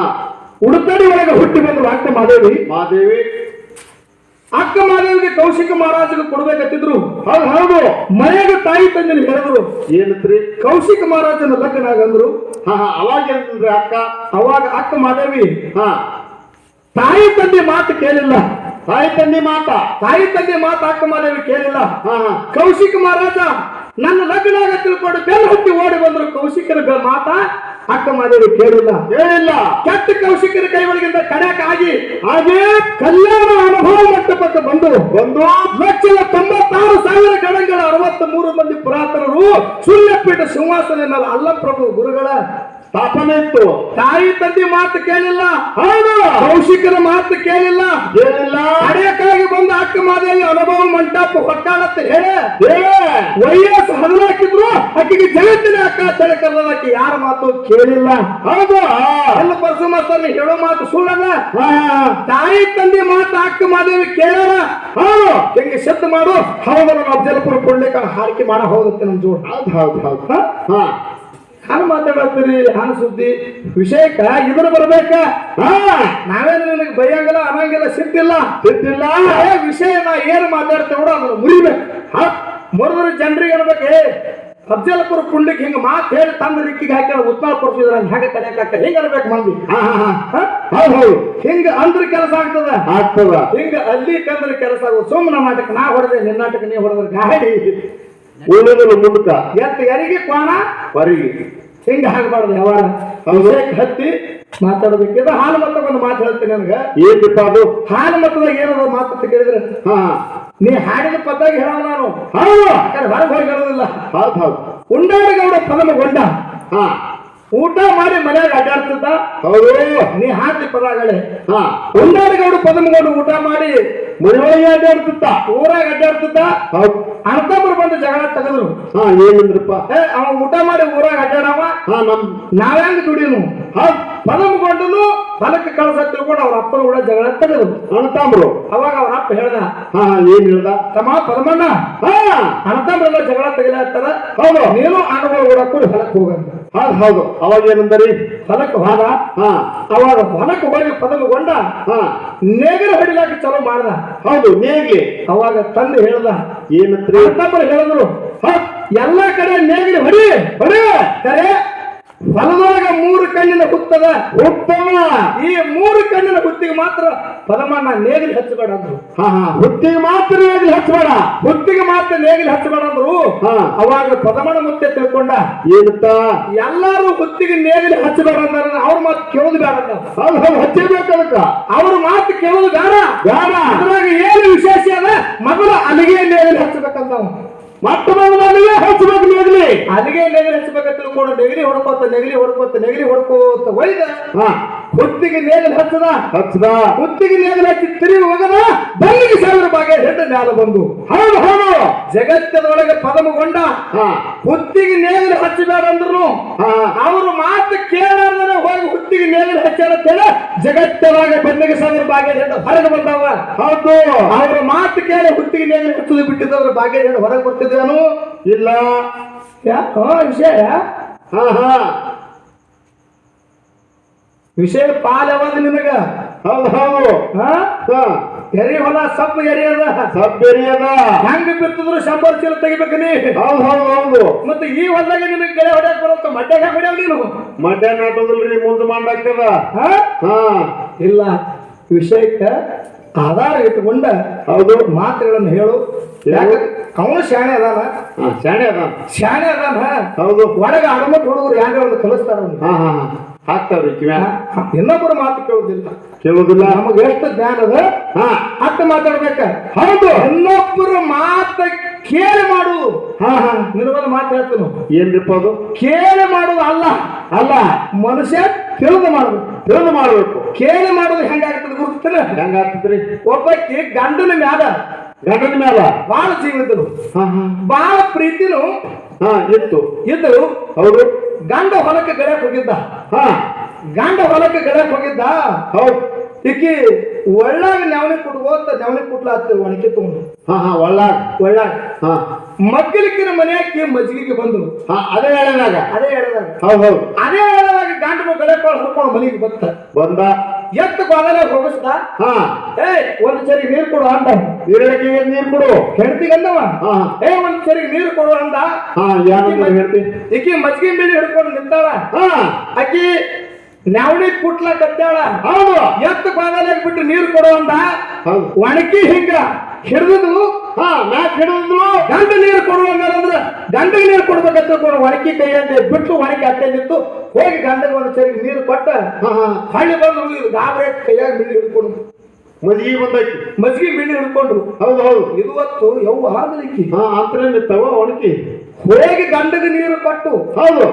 ಉಡುತಡಿ ಒಳಗೆ ಹುಟ್ಟಿ ಬಂದು ಅಕ್ಕ ಮಾದೇವಿ. ಮಾದೇವಿ. ಅಕ್ಕ ಮಾದೇವಿಗೆ ಕೌಶಿಕ ಮಹಾರಾಜಗೆ ಕೊಡ್ಬೇಕತ್ತಿದ್ರು ಹೌದು ಹೌದು. ಮನೆಯಾಗ ತಾಯಿ ತಂದಿನ ಹೇಳಿದ್ರು. ಏನತ್ರಿ? ಕೌಶಿಕ ಮಹಾರಾಜನ ಲಗ್ನ ಆಗಂದ್ರು ಹಾ ಹಾ. ಅವಾಗ ಏನಂದ್ರಿ ಅಕ್ಕ? ಅವಾಗ ಅಕ್ಕ ಮಾದೇವಿ. ಹಾ. ತಾಯಿ ತಂದೆ ಮಾತು ಕೇಳಿಲ್ಲ. ತಾಯಿ ತಂದೆ ಮಾತ ತಾಯಿ ತಂದೆ ಮಾತಾಕ ಮಾದೇವಿ ಕೇಳಿಲ್ಲ ಕೌಶಿಕ ಮಹಾರಾಜ ನನ್ನ ಲಗ್ನ ಆಗ ತಿಳ್ಕೊಂಡು ಬೆಲ್ ಹತ್ತಿ ಓಡಿ ಬಂದ್ರು ಕೌಶಿಕರ ಮಾತ ಅಕ್ಕ ಮಾದೇವಿ ಕೇಳಿಲ್ಲ. ಹೇಳಿಲ್ಲ ಕೆಟ್ಟ ಕೌಶಿಕರ ಕೈ ಒಳಗಿಂದ ಕಡ್ಯಾಕ ಆಗಿ ಹಾಗೆ ಕಲ್ಯಾಣ ಅನುಭವ ಮಂಟಪಕ್ಕೆ ಬಂದು ಒಂದು ಲಕ್ಷದ ತೊಂಬತ್ತಾರು ಸಾವಿರ ಗಣಗಳ ಅರವತ್ತ ಮೂರು ಮಂದಿ ಪುರಾತನರು ಸುಳ್ಯಪೀಠ ಸಿಂಹಾಸನ ಮೇಲೆ ಅಲ್ಲಂಪ್ರಭು ಗುರುಗಳ ಸ್ಥಾಪನೆ ಇತ್ತು ತಾಯಿ ತಂದೆ ಮಾತು ಕೇಳಿಲ್ಲ. ಹೌದು. ಕೌಶಿಕರ ಮಾತು ಕೇಳಿಲ್ಲ. ಏನಿಲ್ಲ. ಕಡೆಯಕ್ಕಾಗಿ ಬಂದ ಅಕ್ಕ ಮಾದಿಯಲ್ಲಿ ಅನುಭವ ಮಂಟಪ ಹೊಟ್ಟಾಳತ್ತ ಹೇಳಿ. ವಯಸ್ಸು ಹದಿನಾಕಿದ್ರು ಅಕ್ಕಿಗೆ ಜಗತ್ತಿನ ಅಕ್ಕ ತಲೆ ಕರೆದಾಕಿ ಯಾರ ಮಾತು ಕೇಳಿಲ್ಲ. ಹೌದು. ಎಲ್ಲ ಪರಸು ಮಾಸ್ತರ್ ಹೇಳೋ ಮಾತು ಸುಳ್ಳಲ್ಲ. ತಾಯಿ ತಂದೆ ಮಾತು ಅಕ್ಕ ಮಾದೇವಿ ಕೇಳಲ್ಲ. ಹೌದು. ಹೆಂಗೆ ಶಬ್ದ ಮಾಡು. ಹೌದು ನಾವು ಜಲಪುರ ಕೊಡ್ಲಿಕ್ಕೆ ಹಾರಿಕೆ ಮಾಡ ಹೋಗುತ್ತೆ ನಮ್ಮ ಜೋಡ. ಹೌದು ಹೌದು ಹೌದು. ಹ? ಹಾ ಹಾಲು ಮಾತಾಡತ್ತೀರಿ ಹಾಲು ಸುದ್ದಿ ವಿಷಯಕ್ಕ ಇದ್ರ ಬರ್ಬೇಕ? ಹಾ. ನಾವೇನು ನಿನಗೆ ಬೈಯಂಗಿಲ್ಲ ಅನ್ನಂಗಿಲ್ಲ ಸಿಟ್ಟಿಲ್ಲ? ಸಿಟ್ಟಿಲ್ಲ. ಏ ವಿಷಯ ನಾ ಏನು ಮಾತಾಡ್ತೇವೆ ಅದನ್ನ ಮುರಿಬೇಕು. ಹ? ಮುರಿದ್ರೆ ಜನರಿಗೆ ಅನ್ಬೇಕು ಏ ಅಫಜಲಪುರ ಕುಂಡಿಗೆ ಹಿಂಗ ಮಾತು ಹೇಳಿ ತಂದ ರಿಕ್ಕಿಗೆ ಹಾಕಿ ಉತ್ಪಾದ ಪಡಿಸಿದ್ರ ಹೆಂಗ ಕಲಿಯಕ್ಕ ಹಿಂಗ ಇರ್ಬೇಕು ಮಂದಿ? ಹಾ ಹಾ ಹಾ. ಹ? ಹೌದು ಹೌದು. ಹಿಂಗ ಅಂದ್ರ ಕೆಲಸ ಆಗ್ತದ? ಆಗ್ತದ. ಹಿಂಗ ಅಲ್ಲಿ ಕಂದ್ರ ಕೆಲಸ ಆಗೋದು. ಸುಮ್ಮನೆ ನಾಟಕ ನಾ ಹೊಡೆದೆ ನಿನ್ನಾಟಕ್ಕೆ ನೀವು ನೀ ಹೊಡೆದ್ರೆ ಗಾಡಿ ಉಳಿದಲು ಮುಂದಕ ಎತ್ತ ಯಾರಿಗೆ ಕೋಣ ಹೊರಗೆ ಹಿಂಗ ಆಗಬಾರ್ದು ಯಾವಾಗ. ವಿಷಯಕ್ಕೆ ಹತ್ತಿ ಮಾತಾಡ್ಬೇಕು ಇದು ಹಾಲು ಮತ್ತೊಂದು ಮಾತು ಹೇಳ್ತೀನಿ ನನಗ. ಏನ್ರಿಪ್ಪ ಅದು? ಹಾಲು ಮತ್ತದಾಗ ಏನದ ಮಾತು ಕೇಳಿದ್ರೆ? ಹಾ. ನೀ ಹಾಡಿದ ಪದಾಗಿ ಹೇಳೋ ನಾನು. ಹೌದು. ಹೊರಗೆ ಹೋಗಿ ಹೇಳೋದಿಲ್ಲ ಹೌದು ಹೌದು. ಉಂಡಾಡಗೌಡ ಪದಮ ಗೊಂಡ. ಹಾ. ಊಟ ಮಾಡಿ ಮನ್ಯಾಗ ಅಡ್ಡಾಡ್ತಿದ್ದ? ಹೌದು. ನೀ ಹಾಕಿ ಪದಗಳೇ. ಹಾ. ಉಂಡಾಡಿಗೌಡು ಪದಮಗೌಡು ಊಟ ಮಾಡಿ ಮನೆಯೊಳಗೆ ಅಡ್ಡಾಡ್ತಿದ್ದ? ಊರಾಗ ಅಡ್ಡಾಡ್ತಿದ್ದ? ಹೌದು. ಅಣ್ಣತಮ್ಮರು ಬಂದು ಜಗಳ ತೆಗೆದ್ರು. ಹಾ ಏನಂದ್ರಪ್ಪ ಏ ಅವ ಊಟ ಮಾಡಿ ಊರಾಗ ಅಡ್ಡಾಡವ? ಹಾ ನಮ್ ನಾವ್ಯಾಂಗ ದುಡಿನು ಹೌದು. ಪದಮಗೊಂಡನು ಹೊಲಕ್ಕೆ ಕಳಸ ಕೂಡ ಅವ್ರ ಅಪ್ಪನ ಕೂಡ ಜಗಳ ತೆಗೆದ್ರು. ಅಣತಾಮ್ರು ಅವಾಗ ಅವ್ರ ಅಪ್ಪ ಹೇಳ್ದ ಹಾ ಏನ್ ಹೇಳ್ದ? ತಮ್ಮ ಪದಮಣ್ಣ. ಹಾ. ಅಣ್ಣತಮ್ಮರೆಲ್ಲ ಜಗಳ ತೆಗಿಲಾಗ್ತಾರ ಹೌದು. ನೀನು ಅಣ್ಣಗಳು ಕೂಡ ಕೂಡಿ ಹೊಲಕ್ಕೆ ಹೋಗಂತ ಹೌದು ಹೌದು. ಅವಾಗ ಏನಂದರಿ ಹೊಲಕ್ಕೆ ಹೋದ ಹಾ. ಅವಾಗ ಹೊಲಕ್ಕೆ ಹೋಗಿ ಪದಲುಗೊಂಡ ಹಾ. ನೇಗರ ಹೊಡಿಲಾಕ ಚಲೋ ಮಾಡ್ದ. ಹೌದು ನೇಗ್ಲಿ. ಅವಾಗ ತಂದು ಹೇಳ್ದ ಏನಂತ್ರಿ? ಹೇಳಿದ್ರು ಹ, ಎಲ್ಲಾ ಕಡೆ ನೇಗಿಲಿ ಹೊಡಿ ಹೊಡಿ ಕರೆ. ಮೂರು ಕಣ್ಣಿನ ಹುತ್ತದ ಉತ್ತಮ. ಈ ಮೂರು ಕಣ್ಣಿನ ಹುತ್ತಿಗೆ ಮಾತ್ರ ಪದಮಾನ ನೇಗಿಲು ಹಚ್ಚಬೇಡ ಅಂದ್ರು. ಹಾ ಹಾ. ಹುತ್ತಿಗೆ ಮಾತ್ರ ನೇಗಿಲ್ ಹಚ್ಚಬೇಡ. ಹುತ್ತಿಗೆ ಮಾತ್ರ ನೇಗಿಲು ಹಚ್ಚಬೇಡ ಅಂದ್ರು. ಹಾ. ಅವಾಗ ಪದಮನ ಮುತ್ತೆ ತಿಳ್ಕೊಂಡ ಏನಂತ? ಎಲ್ಲಾರು ಹುತ್ತಿಗೆ ನೇಗಿಲು ಹಚ್ಚಬೇಡ ಅಂದಾರ ಅವ್ರ ಮಾತು ಕೇಳೋದು ಬೇಡ ಅಂತ ಹೌದು ಹೌದು ಹಚ್ಚಬೇಕು ಅದಕ್ಕ. ಅವ್ರ ಮಾತು ಕೇಳೋದು ಬೇಡ. ಬೇಡ. ಅದ್ರಾಗ ಏನು ವಿಶೇಷ ಅದ? ಮೊದಲು ಅಲ್ಲಿಗೆ ನೇಗಿಲು ಹಚ್ಚಬೇಕಂತ. ಮತ್ತೆ ಮೊದಲಿಗೆ ಹಚ್ಚಬೇಕು ನೆಗಲಿ. ಅಲ್ಲಿಗೆ ನೆಗಲಿ ಹಚ್ಚಬೇಕಂತ ತಿಳ್ಕೊಂಡು ನೆಗಲಿ ಹೊಡ್ಕೋತ ನೆಗಲಿ ಹೊಡ್ಕೋತ ನೆಗಲಿ ಹೊಡ್ಕೋತ ಒಯ್ದ. ಹಾ. ಹುತ್ತಿಗೆ ನೆಗಲಿ ಹಚ್ಚದ. ಹಚ್ಚದ. ಹುತ್ತಿಗೆ ನೆಗಲಿ ಹಚ್ಚಿ ತಿರುಗಿ ಹೋಗದ. ಬಲ್ಲಿಗೆ ಸಾವಿರ ಬಾಗೆ ಹೆಡ್ಡ ನ್ಯಾಲ ಬಂದು. ಹೌದು ಹೌದು. ಜಗತ್ತದೊಳಗೆ ಪದಮಗೊಂಡ. ಹಾ. ಹುತ್ತಿಗೆ ನೇಗಿಲು ಹಚ್ಚಬೇಡ ಅಂದ್ರು ಅವ್ರ ಮಾತು ಕೇಳಾರ್ದನೆ ಹೋಗಿ ಹುತ್ತಿಗೆ ನೇಗಿಲು ಹಚ್ಚಾರ ಅಂತೇಳಿ ಜಗತ್ತದಾಗ ಬೆನ್ನಿಗೆ ಸಾವಿರ ಬಾಗೆ ಹೆಡ್ಡ ಹೊರಗೆ ಬಂದವ. ಹೌದು. ಅವರು ಮಾತು ಕೇಳಿ ಹುತ್ತಿಗೆ ನೇಗಿಲು ಹಚ್ಚುದು ಬಿಟ್ಟಿದ್ದವ್ರ ಬಾಗೆ ಹೆಡ್ಡ ಹೊರಗೆ ಬರ್ತಿದ್ದೇನು ಇಲ್ಲ. ಯಾಕೋ ವಿಷಯ? ಹಾ ಹಾ. ವಿಷಯ ಪಾಲ್ ಯಾವಾಗ ನಿನಗ? ಹೌದು ಹೌದು. ಎರಿ ಹೊಲ ಸಬ್ ಎರಿ ಅದ. ಎರಿಯದ ಅದ. ಹೆಂಗ ಬಿತ್ತಿದ್ರು ಶಂಬರ್ ಚೀಲ ತೆಗಿಬೇಕು ನೀ? ಹೌದು ಹೌದು ಹೌದು. ಮತ್ತೆ ಈ ಹೊಲದಾಗ ನಿನಗೆ ಗೆಳೆ ಹೊಡ್ಯಾಕ ಬರುತ್ತ ಮಡ್ಯಾಗ ಹೊಡ್ಯಾವ ನೀನು? ಮಡ್ಯ ನಾಟೋದಿಲ್ರಿ ಮುಂದೆ ಹಾ? ಹಾ. ಇಲ್ಲ. ವಿಷಯಕ್ಕೆ ಆಧಾರ ಇಟ್ಟುಕೊಂಡ ಹೌದು ಮಾತುಗಳನ್ನು ಹೇಳು. ಯಾಕ? ಅವನು ಶಾಣೆ ಅದಾನ? ಹಾ ಶಾಣೆ ಅದ ಶಾಣೆ ಅದಾನ? ಹೌದು. ಒಳಗೆ ಅಡಮಟ್ ಹುಡುಗರು ಯಾರ ಒಂದು ಕಲಿಸ್ತಾರ ಅವ್ನು. ಹಾ ಹಾ ಹಾ. ಹಾಕ್ತಾವ್ರಿ ಕಿವ್ಯಾ ಹಾ, ಇನ್ನೊಬ್ಬರ ಮಾತು ಕೇಳುದಿಲ್ಲ ಕೇಳುದಿಲ್ಲ ನಮಗೆ ಎಷ್ಟು ಜ್ಞಾನ ಅದ? ಹಾ. ಅಷ್ಟು ಮಾತಾಡ್ಬೇಕ? ಹೌದು. ಇನ್ನೊಬ್ಬರ ಮಾತ ಕೇಳಿ ಮಾಡು. ಹಾ ಹಾ ಮಾತು ಹೇಳ್ತೇನೆ. ಏನ್ರಿಪ್ಪ ಅದು? ಕೇಳಿ ಮಾಡುವುದು ಅಲ್ಲ. ಅಲ್ಲ. ಮನುಷ್ಯ ತಿಳಿದು ಮಾಡಬೇಕು ತಿಳಿದು ಮಾಡಬೇಕು. ಕೇಳಿ ಮಾಡೋದು ಹೆಂಗಾಗ್ತದೆ ಗುರುತಿನ ಹೆಂಗಾಗ್ತದ್ರಿ ಒಬ್ಬಕ್ಕೆ ಗಂಡನ ಮ್ಯಾಲ ಗಂಡನ ಮ್ಯಾಲ ಬಾಳ ಹಾ ಹಾ. ಬಹಳ ಪ್ರೀತಿನು ಹಾ ಇತ್ತು. ಇದ್ರು ಹೌದು. ಗಂಡ ಹೊಲಕ್ಕೆ ಗಡಕ್ ಹೋಗಿದ್ದ. ಹಾ. ಗಂಡ ಹೊಲಕ್ಕೆ ಗಡಕ್ ಹೋಗಿದ್ದ. ಹೌದು. ಈಕಿ ಒಳ್ಳಾಗ ನೆವಣಿ ಕುಟ್ಕೋತ ನೆವಣಿ ಕುಟ್ಲಾತ್ತ ಒಣಗಿ ತಗೊಂಡು. ಹಾ ಹಾ ಒಳ್ಳಾಗ ಒಳ್ಳಾಗ ಹಾ. ಮಗ್ಗಲಿಕ್ಕಿನ ಮನೆಯಾಕಿ ಮಜ್ಜಿಗೆಗೆ ಬಂದ್ರು ಹಾ ಅದೇ ಹೇಳಿದಾಗ. ಅದೇ ಹೇಳಿದಾಗ. ಹೌದು ಹೌದು. ಅದೇ ಹೇಳಿದಾಗ ಗಂಡನು ಗಳೆಕೊಳ ಹುಡ್ಕೊಂಡು ಮನೆಗೆ ಬಂತ ಬಂದ. ಎತ್ತು ಗೋದಲ ಹೋಗಿಸ್ದ. ಹಾ. ಏಯ್ ಒಂದ್ ಸರಿ ನೀರು ಕೊಡು ಅಂತ ನೀರಡಿಕೆಗೆ ನೀರು ಕೊಡು? ಹೆಂಡತಿಗಂದವ ಹಾ ಏ ಒಂದ್ ಸರಿ ನೀರು ಕೊಡು ಅಂದ. ಹಾ ಏನಂತ ಹೇಳ್ತಿ ಈಕಿ ಮಜ್ಜಿಗೆ ಮೇಲೆ ಹಿಡ್ಕೊಂಡು ನಿಂತಾಳ. ಹಾ. ಆಕಿ ನಾವಣಿ ಕುಟ್ಲ ಕತ್ತಾಳ ಹೌದು. ಎತ್ತು ಬಾಗಲಾಗ ಬಿಟ್ಟು ನೀರು ಕೊಡು ಅಂದ. ಒಣಗಿ ಹಿಂಗ. ಹಿಡಿದು ಹಾ ಮ್ಯಾಚ್ ಹಿಡಿದ್ರು. ಗಂಡ ನೀರು ಕೊಡು ಗಂಡ ನೀರು ಕೊಡ್ಬೇಕಂತ ಒಣಕಿ ಕೈಯಲ್ಲಿ ಬಿಟ್ಟು ಒಣಕಿ ಅಟ್ಟೆ ನಿಂತು ಹೋಗಿ ಗಂಡಗೆ ಒಂದು ಸರಿ ನೀರು ಕೊಟ್ಟ ಹಾ ಹಾ. ಹಳ್ಳಿ ಬಂದ್ರು ಇದು ಗಾಬರಿ ಕೈಯಾಗ ಬಿಳಿ ಹಿಡ್ಕೊಂಡು ಮಜ್ಗಿ ಬಂದೈತಿ. ಮಜ್ಗಿ ಬಿಳಿ ಹಿಡ್ಕೊಂಡ್ರು. ಹೌದು ಹೌದು. ಇದು ಹೊತ್ತು ಯವ್ವ ಆದಲಿಕ್ಕಿ. ಹಾ ಅಂತರ ನಿಂತವ ಒಣಕಿ. ಹೋಗಿ ಗಂಡಗೆ ನೀರು ಕೊಟ್ಟು ಹೌದು.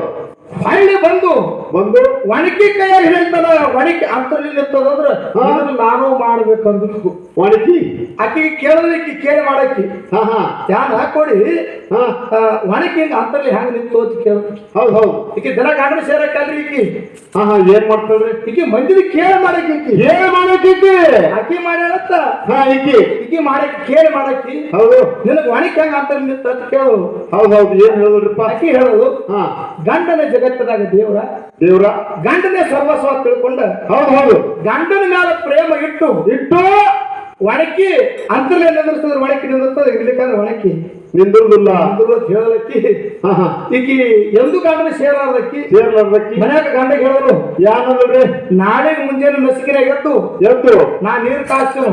ಹಳ್ಳಿ ಬಂದು ಬಂದು? ಒಣಕಿ ಕೈಯಾಗ ಹೇಳ್ತಾನ ಒಣಕಿ ಅಂತರ್ಲಿ ನಿಂತದಂದ್ರ ಹಾ. ಇದನ್ನ ನಾನು ಮಾಡ್ಬೇಕಂದ್ರು ಒಣಕಿ? ಆಕಿಗೆ ಕೇಳಲಿಕ್ಕೆ ಕೇಳಿ ಮಾಡಕ್ಕಿ. ಹಾ ಹಾ. ಯಾರು ಹಾಕೊಡಿ. ಹಿಂಗ ಅಂತರ್ಲಿ ಹೆಂಗ್ ನಿಂತು ಅಂತ ಕೇಳ. ಹೌದು ಹೌದು. ಈಕಿ ದಿನ ಕಾಂಗ್ರೆಸ್ ಸೇರಕ್ಕಲ್ರಿ ಈಕಿ? ಹಾ ಹಾ. ಏನ್ ಮಾಡ್ತಾಳ್ರಿ? ಈಕಿ ಮಂದಿಗೆ ಕೇಳಿ ಮಾಡಕ್ಕಿ ಹೇಳಿ ಏನ್ ಮಾಡಕ್ಕಿದ್ದಿ ಆಕಿ ಮಾಡ್ಯಾಳತ್ತ? ಹಾ ಈಕಿ. ಈಕಿ ಮಾಡಕ್ ಕೇಳಿ ಮಾಡಕ್ಕಿ. ಹೌದು. ನಿನಗ್ ಒಣಕಿ ಹೆಂಗ ಅಂತರ್ಲಿ ನಿಂತ ಅಂತ ಕೇಳು. ಹೌದು ಹೌದು. ಏನ್ ಹೇಳಿದ್ರಪ್ಪ? ಆಕಿ ಹೇಳೋದು ಹಾ. ಗಂಡನ ಜಗತ್ತದಾಗ ದೇವರ ದೇವ್ರ ಗಂಡನೇ ಸರ್ವಸ್ವ ತಿಳ್ಕೊಂಡ ಹೌದು ಹೌದು. ಗಂಡನ ಮೇಲೆ ಪ್ರೇಮ ಇಟ್ಟು ಇಟ್ಟು ಒಣಕಿ ಅಂತರ್ಲೆ ನಿಂದಿರ್ತದ್ರೆ ಒಣಕಿ ನಿಂದಿರ್ತದೆ ಇರ್ಲಿಕ್ಕಂದ್ರೆ ಒಣಕಿ. ನಿಂದಿರುದಿಲ್ಲ ಹೇಳಲಕ್ಕಿ ಈಕಿ ಎಂದು ಗಂಡನ ಸೇರಾರ್ದಕ್ಕಿ ಸೇರ್ಲಾರ್ದಕ್ಕಿ. ಮನ್ಯಾಗ ಗಂಡ ಹೇಳೋರು ಯಾನಲ್ರಿ ನಾಳೆ ಮುಂಜಾನೆ ನಸಿಕಿನಾಗ ಎದ್ದು ಎದ್ದು? ನಾ ನೀರು ಕಾಸ್ತೀನಿ.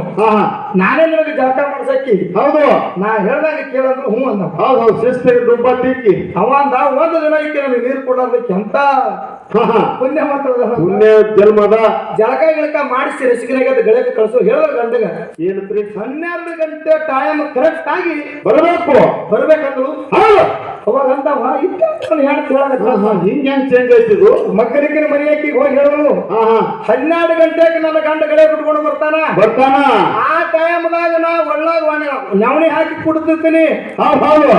ನಾನೇ ನಿನಗೆ ಜಳಕ ಮಾಡ್ಸಕ್ಕಿ. ಹೌದು. ನಾ ಹೇಳ್ದಾಗ ಕೇಳಂದ್ರು ಹ್ಞೂ ಅಂದ ಹೌದು ಹೌದು. ಶಿಸ್ತಿಗೆ ದುಬ್ಬ ಟೀಕಿ ಅವಂದ ಒಂದು ದಿನ ಈಕಿ ನನಗೆ ನೀರು ಕೊಡೋದಕ್ಕೆ ಅಂತ ಪುಣ್ಯ ಮಾತ್ರ ಪುಣ್ಯ ಜನ್ಮದ. ಜಳಕ ಗಿಳಕ ಮಾಡಿಸಿ ರಸಿಕನಾಗ ಅದು ಗೆಳಕ ಕಳ್ಸೋ. ಹೇಳೋ ಗಂಡಗ. ಏನತ್ರಿ? ಹನ್ನೆರಡು ಗಂಟೆ ಟೈಮ್ ಕರೆಕ್ಟ್ ಆಗಿ ಬರಬೇಕು. ಬರ್ಬೇಕಂದ್ರು ಹೌದು ಅವಾಗ ಅಂದವ ಇಷ್ಟ ಹೇಳ್ತ ಹಾ ಹೇಳಕ ಹಾ. ಹಿಂಗ್ ಹೆಂಗ್ ಚೇಂಜ್ ಆಯ್ತು ಮಕ್ಕಳಿಗೆ ಮನೆಯಾಕಿ ಹೋಗಿ ಹೇಳೋರು ಹಾ ಹಾ. ಹನ್ನೆರಡು ಗಂಟೆಗೆ ನನ್ನ ಗಂಡ ಕಡೆ ಬಿಟ್ಕೊಂಡು ಬರ್ತಾನ. ಬರ್ತಾನ? ಆ ಟೈಮ್ದಾಗ ನಾ ಒಳ್ಳಾಗ ನವಣಿ ಹಾಕಿ ಕುಡ್ತಿರ್ತೀನಿ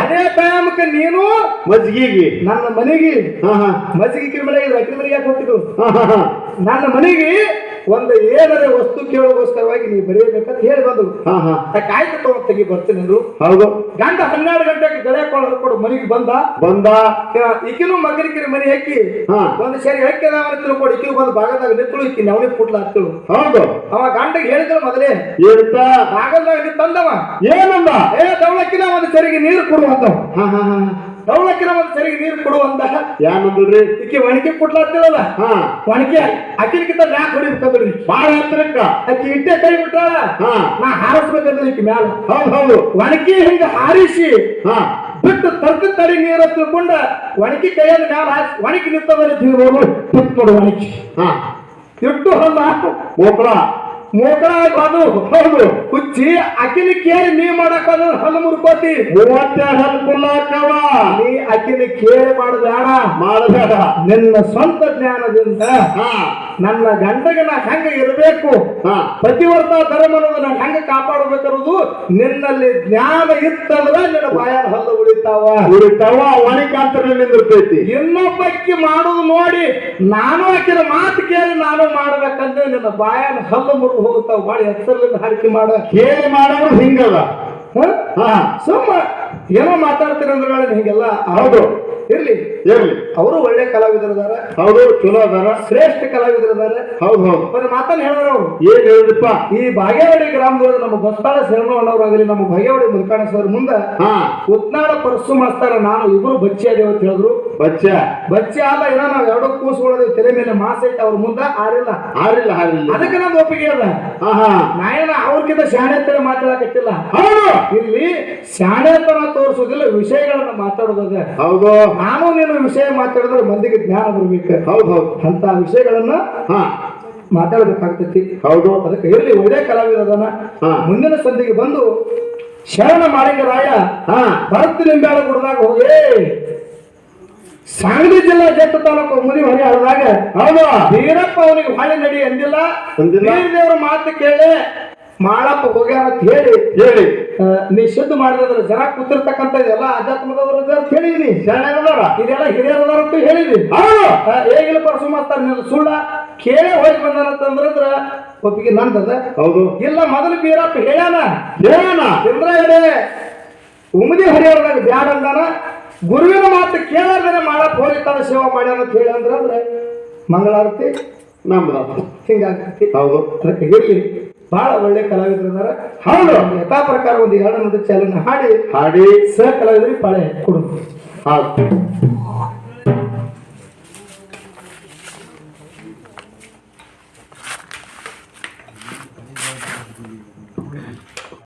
ಅದೇ ಟೈಮ್ಗೆ ನೀನು ಮಜ್ಜಿಗೆ ನನ್ನ ಮನೆಗೆ ರಕ್ತ ಮನೆಗೆ ಯಾಕೆ ಹೋಗ್ತಿದ್ರು ಹಾ ಹಾ ಹಾ. ನನ್ನ ಮನೆಗೆ ಒಂದು ಏನಾರ ವಸ್ತು ಕೇಳೋಗೋಸ್ಕರವಾಗಿ ನೀವು ಬರೆಯಬೇಕಂತ ಹೇಳಿ ಬಂದ್ರು ಕಾಯ್ತು ತಗೊಂಡ್ ತೆಗಿ ಬರ್ತೀನಿ ಅಂದ್ರು. ಹೌದು. ಗಂಡ ಹನ್ನೆರಡು ಗಂಟೆಗೆ ಗಳೆ ಕೊಡು ಮನೆಗೆ ಬಂದ. ಬಂದ. ಈಕಿನೂ ಮಗನಿಗೆ ಮನೆ ಹಾಕಿ. ಒಂದು ಸರಿ ಹಾಕಿ ನಾವು ಕೊಡು ಈಕಿನ ಬಂದು ಭಾಗದಾಗ ನಿಂತಳು ಈಕಿ ನವಣಿ ಪುಟ್ಲ ಹಾಕ್ತಳು ಹೌದು. ಅವ ಗಂಡಗೆ ಹೇಳಿದ್ರು ಮೊದಲೇ. ಹೇಳ್ತ ಭಾಗದಾಗ ತಂದವ ಏನಂದ? ಏ ದೌಲಕ್ಕಿನ ಒಂದು ಸರಿಗೆ ನೀರು ಕೊಡು ಅಂದ ಹಾ ಹಾ ಹಾ. ದೌಲಕ್ಕಿನ ಒಂದು ಸರಿಗೆ ನೀರು ಕೊಡುವಂತಹ ಯಾನಂದ್ರಿ? ಏನಂದ್ರಿ ಒಣಕೆ ಹತ್ತಿಳಲ್ಲ ಹಾ. ಒಣಗಿ ಅಕ್ಕಿನಕ್ಕಿಂತ ಮ್ಯಾಕ್ ಹೊಡಿಬೇಕಂದ್ರಿ. ಬಾಳ ಹತ್ತಿರಕ್ಕ ಆಕಿ ಇಟ್ಟೆ ಕೈ ಬಿಟ್ಟಾಳ ಹಾ. ನಾ ಹಾರಿಸ್ಬೇಕಂದ್ರೆ ಈಕಿ ಮ್ಯಾಲ. ಹೌದು ಹೌದು. ಒಣಕೆ ಹಿಂಗ ಹಾರಿಸಿ ಹಾ. ಬಿಟ್ಟು ತರ್ಕ ತಡಿ ನೀರ ತಿಳ್ಕೊಂಡ ಒಣಕಿ ಕೈಯಲ್ಲಿ ಮ್ಯಾಲ ಹಾರಿಸಿ ಒಣಗಿ ನಿಂತವರೆ ಜೀವನವರು ಬಿಟ್ಟು ಒಣಗಿ ಹಾ. ಇಟ್ಟು ಹಲ್ಲ ಮೋಕಳ ಮೋಕಳ ಬಂದು ಹೌದು ಹುಚ್ಚಿ ಅಕ್ಕಿನ ಕೇಳಿ ನೀ ಮಾಡಕ್ ಹಲ್ಲು ಮುರ್ಕೋತಿ. ಅನುಕೂಲ ಆಕ್ಕವ ನೀ ಅಕ್ಕಿನ ಕೇಳಿ ಮಾಡಬೇಡ ಮಾಡಬೇಡ ನಿನ್ನ ಸ್ವಂತ ಜ್ಞಾನದಿಂದ ಹಾ. ನನ್ನ ಗಂಡಗೆ ನಾ ಹೆಂಗ ಇರಬೇಕು? ಹಾ. ಪತಿವರ್ತ ಧರ್ಮ ಅನ್ನೋದು ನಾನು ಹೆಂಗ ಕಾಪಾಡಬೇಕಿರೋದು ನಿನ್ನಲ್ಲಿ ಜ್ಞಾನ ಇತ್ತಂದ್ರೆ ನಿನ್ನ ಬಾಯಾನ ಹಲ್ಲು ಉಳಿತಾವ. ಉಳಿತಾವ ಒಣಕಾಂತರ ನಿಂದಿರ್ತೈತಿ ಇನ್ನೊಬ್ಬಕ್ಕಿ ಮಾಡುದು ನೋಡಿ ನಾನು ಆಕಿನ ಮಾತು ಕೇಳಿ ನಾನು ಮಾಡ್ಬೇಕಂದ್ರೆ ನಿನ್ನ ಬಾಯಾನ ಹಲ್ಲು ಮುರಿದು ಹೋಗುತ್ತಾವ ಬಾಳಿ ಹೆಸರ್ಲಿಂದ ಹಾಡಿಕೆ ಮಾಡ. ಕೇಳಿ ಮಾಡೋದು ಹಿಂಗಲ್ಲ. ಸುಮ್ಮ ಏನೋ ಮಾತಾಡ್ತೀರ ಅಂದ್ರೆ ಹಿಂಗೆಲ್ಲ. ಹೌದು. ಇರ್ಲಿ. ಇರ್ಲಿ. ಅವರು ಒಳ್ಳೆ ಕಲಾವಿದರದಾರ ಹೌದು ಚಲೋ ಅದಾರ. ಶ್ರೇಷ್ಠ ಕಲಾವಿದರದಾರ ಹೌದು ಹೌದು. ಒಂದು ಮಾತನ್ನ ಹೇಳೋರು ಅವರು. ಏನ್ ಹೇಳಿದ್ರಪ್ಪ? ಈ ಬಾಗೇವಾಡಿ ಗ್ರಾಮದೊಳಗೆ ನಮ್ಮ ಬಸ್ತಾಳ ಶರಣವಣ್ಣವರಾಗಲಿ ನಮ್ಮ ಬಾಗೇವಾಡಿ ಮುಲ್ಕಾಣ ಸರ್ ಮುಂದೆ ಹಾ. ಉತ್ನಾಳ ಪರಸು ಮಾಡ್ತಾರ ನಾನು ಇಬ್ರು ಬಚ್ಚಿ ಅದೇವ ಅಂತ ಹೇಳಿದ್ರು. ಬಚ್ಚ? ಬಚ್ಚಿ ಆದ ಏನ ನಾವು ಎರಡು ಕೂಸುಗಳದೇವು ತಲೆ ಮೇಲೆ ಮಾಸ ಐತೆ ಅವ್ರ ಮುಂದೆ ಆರಿಲ್ಲ ಆರಿಲ್ಲ ಆರಿಲ್ಲ ಅದಕ್ಕೆ ನಮ್ ಒಪ್ಪಿಗೆ ಅದ ನಾ ಏನ ಅವ್ರಕ್ಕಿಂತ ಶಾಣೆತನ ಮಾತಾಡಕತ್ತಿಲ್ಲ. ಹೌದು. ಇಲ್ಲಿ ಶಾಣೆತನ ತೋರಿಸೋದಿಲ್ಲ ವಿಷಯಗಳನ್ನ ಮಾತಾಡೋದ ಹೌದು. ನಾನು ನೀನು ವಿಷಯ ಮಾತಾಡಿದ್ರೆ ಮಂದಿಗೆ ಜ್ಞಾನ ಬರ್ಬೇಕು. ಹೌದು ಹೌದು. ಅಂತ ವಿಷಯಗಳನ್ನ ಹಾ. ಮಾತಾಡಬೇಕಾಗ್ತೈತಿ. ಹೌದು. ಅದಕ್ಕೆ ಇರಲಿ ಒಳ್ಳೆ ಕಲಾವಿದನ. ಮುಂದಿನ ಸಂಧಿಗೆ ಬಂದು ಶರಣ ಮಾಳಿಂಗರಾಯ ಹಾ. ಭರತ್ ನಿಂಬಾಳ ಗುಡ್ದಾಗ ಹೋಗಿ ಸಾಂಗ್ಲಿ ಜಿಲ್ಲಾ ಜಟ್ಟ ತಾಲೂಕು ಮುನಿ ಹೊರೆ ಹಾಡಿದಾಗ ಹೌದು. ವೀರಪ್ಪ ಅವನಿಗೆ ಹೊಳೆ ನಡಿ ಅಂದಿಲ್ಲ. ಮಾತು ಕೇಳಿ ಮಾಳಪ್ಪ ಹೋಗ್ಯಾರ ಅಂತ ಹೇಳಿ ಹೇಳಿ. ನೀ ಶುದ್ಧ ಮಾಡಿದ್ರೆ ಜನ ಕೂತಿರ್ತಕ್ಕಂಥ ಇದೆಲ್ಲ ಅಧ್ಯಾತ್ಮದವರು ಇದಾರೆ ಅಂತ ಹೇಳಿದೀನಿ. ಶರಣರದಾರ ಇದೆಲ್ಲ ಹಿರಿಯರದಾರ ಅಂತ ಹೇಳಿದಿ ಹೇಗಿಲ್ಲ ಪರಸು ಮಾಡ್ತಾರೆ ನೀನು ಸುಳ್ಳ ಕೇಳಿ ಹೋಗಿ ಬಂದಾನಂತಂದ್ರ ಒಪ್ಪಿಗೆ ನಂದದ. ಹೌದು. ಇಲ್ಲ ಮೊದಲು ಬೀರಪ್ಪ ಹೇಳ್ಯಾನ. ಹೇಳೋಣ ಇಂದ್ರ ಹೇಳಿ ಉಮದಿ ಹರಿಯವ್ರದಾಗ ಬ್ಯಾಡ ಅಂದಾನ. ಗುರುವಿನ ಮಾತು ಕೇಳಾರ್ದೇನೆ ಮಾಡಕ್ ಹೋಗಿ ತನ್ನ ಸೇವಾ ಮಾಡ್ಯಾನ ಅಂತ ಹೇಳಿ ಅಂದ್ರೆ ಮಂಗಳಾರತಿ ನಮ್ದು ಹಿಂಗಾಗ್ತೈತಿ. ಹೌದು. ಅದಕ್ಕೆ ಇರ್ಲಿ ಬಹಳ ಒಳ್ಳೆ ಕಲಾವಿದರು ಹಾಡು ಹೌದು ಯಥಾ ಪ್ರಕಾರ ಒಂದು ಎರಡು ನುಡಿ ಚಾಲನೆ ಹಾಡಿ ಹಾಡಿ. ಸಹ ಕಲಾವಿದರಿಗೆ ಪಾಳೆ ಕೊಡು. ಹೌದು